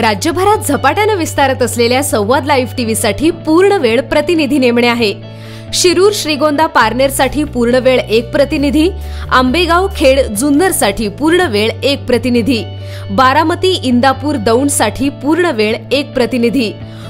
राज्यभरात झपाट्यानं विस्तारत असलेल्या संवाद लाईव्ह टीव्हीसाठी पूर्ण वेळ प्रतिनिधी नेमणे आहे. शिरूर श्रीगोंदा पारनेरसाठी पूर्ण वेळ एक प्रतिनिधी आंबेगाव खेड जुन्नरसाठी पूर्ण वेळ एक प्रतिनिधी बारामती इंदापूर दौंडसाठी पूर्ण वेळ एक प्रतिनिधी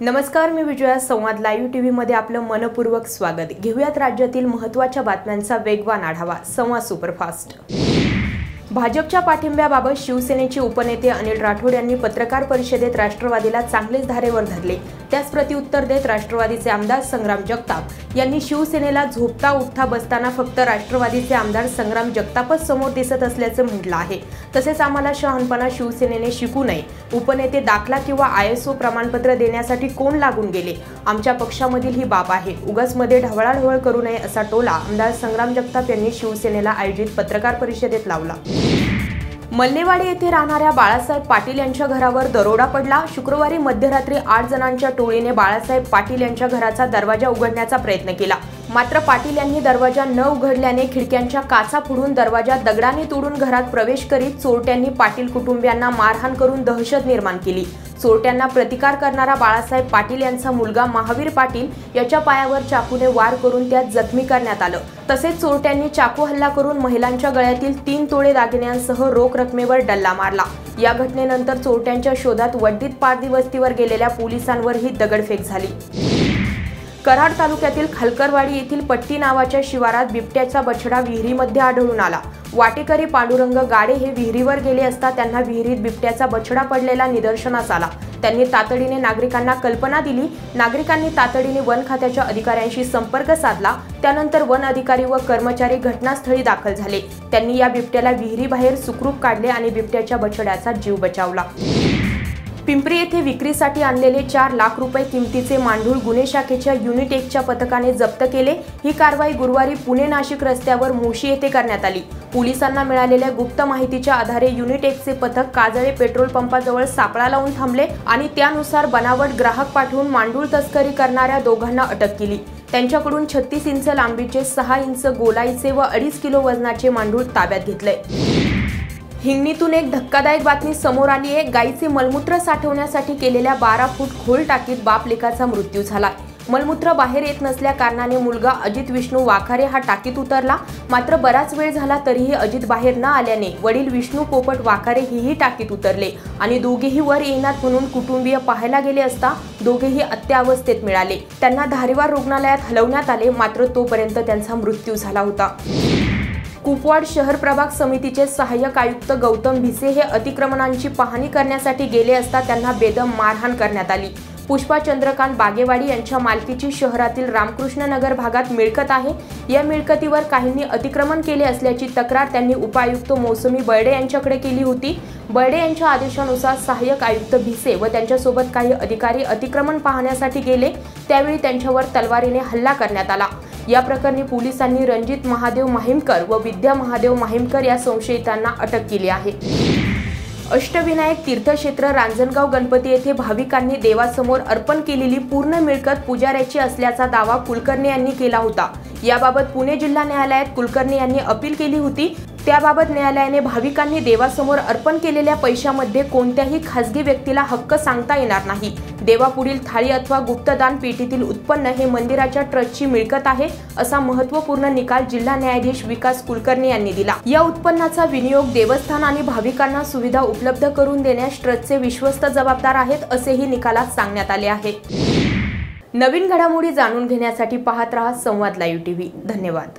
नमस्कार मी विजया संवाद लाईव्ह टी व्हीमध्ये आपलं मनपूर्वक स्वागत. घेऊयात राज्यातील महत्त्वाच्या बातम्यांचा वेगवान आढावा. संवाद सुपरफास्ट. भाजपच्या पाठिंब्याबाबत शिवसेनेचे उपनेते अनिल राठोड यांनी पत्रकार परिषदेत राष्ट्रवादीला चांगलेच धारेवर धरले. त्यास प्रत्युत्तर देत राष्ट्रवादीचे आमदार संग्राम जगताप यांनी शिवसेनेला झोपता उठता बसताना फक्त राष्ट्रवादीचे आमदार संग्राम जगतापच समोर दिसत असल्याचं म्हटलं आहे. तसेच आम्हाला शहाणपणा शिवसेनेने शिकू नये. उपनेते दाखला किंवा आय एस ओ प्रमाणपत्र देण्यासाठी कोण लागून गेले? आमच्या पक्षामधील ही बाब आहे. उगाचमध्ये ढवळाढवळ करू नये असा टोला आमदार संग्राम जगताप यांनी शिवसेनेला आयोजित पत्रकार परिषदेत लावला. मल्लेवाडी येथे राहणाऱ्या बाळासाहेब पाटील यांच्या घरावर दरोडा पडला. शुक्रवारी मध्यरात्री आठ जणांच्या टोळीने बाळासाहेब पाटील यांच्या घराचा दरवाजा उघडण्याचा प्रयत्न केला. मात्र पाटील यांनी दरवाजा न उघडल्याने खिडक्यांच्या काचा फुडून दरवाजा दगडाने तोडून घरात प्रवेश करीत चोरट्यांनी पाटील कुटुंबियांना मारहाण करून दहशत निर्माण केली. चोरट्यांना प्रतिकार करणारा बाळासाहेब पाटील यांचा मुलगा महावीर पाटील याच्या पायावर चाकूने वार करून त्यात जखमी करण्यात आलं. तसेच चोरट्यांनी चाकू हल्ला करून महिलांच्या गळ्यातील तीन तोडे दागिन्यांसह रोख रकमेवर डल्ला मारला. या घटनेनंतर चोरट्यांच्या शोधात वड्डीत पारदी वस्तीवर गेलेल्या पोलिसांवरही दगडफेक झाली. कराड तालुक्यातील खलकरवाडी येथील पट्टी नावाच्या शिवारात बिबट्याचा बछडा विहिरीमध्ये आढळून आला. वाटेकरी पांडुरंग गाडे हे विहिरीवर गेले असता त्यांना विहिरीत बिबट्याचा बछडा पडलेला निदर्शनास आला. त्यांनी तातडीने नागरिकांना कल्पना दिली. नागरिकांनी तातडीने वन खात्याच्या अधिकाऱ्यांशी संपर्क साधला. त्यानंतर वन अधिकारी व कर्मचारी घटनास्थळी दाखल झाले. त्यांनी या बिबट्याला विहिरीबाहेर सुखरूप काढले आणि बिबट्याच्या बछड्याचा जीव बचावला. पिंपरी येथे विक्रीसाठी आणलेले चार लाख रुपये किमतीचे मांडूळ गुन्हे शाखेच्या युनिट एकच्या पथकाने जप्त केले. ही कारवाई गुरुवारी पुणे नाशिक रस्त्यावर मोशी येथे करण्यात आली. पोलिसांना मिळालेल्या गुप्त माहितीच्या आधारे युनिट एकचे पथक काजळे पेट्रोल पंपाजवळ सापळा लावून थांबले आणि त्यानुसार बनावट ग्राहक पाठवून मांडूळ तस्करी करणाऱ्या दोघांना अटक केली. त्यांच्याकडून छत्तीस इंच लांबीचे सहा इंच गोलाईचे व अडीच किलो वजनाचे मांडूळ ताब्यात घेतले. हिंगणीतून एक धक्कादायक बातमी समोर आली आहे. गायीचे मलमूत्र साठवण्यासाठी केलेल्या बारा फूट खोल टाकीत बाप लेखाचा मृत्यू झाला. मलमूत्र बाहेर येत नसल्या कारणाने मुलगा अजित विष्णू वाखारे हा टाकीत उतरला. मात्र बराच वेळ झाला तरीही अजित बाहेर न आल्याने वडील विष्णू पोपट वाखारे हेही टाकीत उतरले आणि दोघेही वर येणार म्हणून कुटुंबीय पाहायला गेले असता दोघेही अत्यावस्थेत मिळाले. त्यांना धारेवार रुग्णालयात हलवण्यात आले मात्र तोपर्यंत त्यांचा मृत्यू झाला होता. कुपवाड शहर प्रभाग समितीचे सहाय्यक आयुक्त गौतम भिसे हे अतिक्रमणांची पाहणी करण्यासाठी गेले असता त्यांना बेदम मारहाण करण्यात आली. पुष्पा चंद्रकांत बागेवाडी यांच्या मालकीची शहरातील रामकृष्ण नगर भागात मिळकत आहे. या मिळकतीवर काहींनी अतिक्रमण केले असल्याची तक्रार त्यांनी उपायुक्त मोसमी बर्डे यांच्याकडे केली होती. बर्डे यांच्या आदेशानुसार सहाय्यक आयुक्त भिसे व त्यांच्यासोबत काही अधिकारी अतिक्रमण पाहण्यासाठी गेले. त्यावेळी त्यांच्यावर तलवारीने हल्ला करण्यात आला. या प्रकरणी पोलिसांनी रणजित महादेव माहिमकर व विद्या महादेव माहिमकर या संशयितांना अटक केली आहे. अष्टविनायक तीर्थक्षेत्र रांजणगाव गणपती येथे भाविकांनी देवासमोर अर्पण केलेली पूर्ण मिळकत पुजाऱ्याची असल्याचा दावा कुलकर्णी यांनी केला होता. याबाबत पुणे जिल्हा न्यायालयात कुलकर्णी यांनी अपील केली होती. त्याबाबत न्यायालयाने भाविकांनी देवासमोर अर्पण केलेल्या पैशामध्ये कोणत्याही खासगी व्यक्तीला हक्क सांगता येणार नाही. देवापुढील थाळी अथवा गुप्तदान पेटीतील उत्पन्न हे मंदिराच्या ट्रस्टची मिळकत आहे असा महत्त्वपूर्ण निकाल जिल्हा न्यायाधीश विकास कुलकर्णी यांनी दिला. या उत्पन्नाचा विनियोग देवस्थान आणि भाविकांना सुविधा उपलब्ध करून देण्यास ट्रस्टचे विश्वस्त जबाबदार आहेत असेही निकालात सांगण्यात आले आहे. नवीन घडामोडी जाणून घेण्यासाठी पाहत रहा संवाद लाईव्ह टीव्ही. धन्यवाद.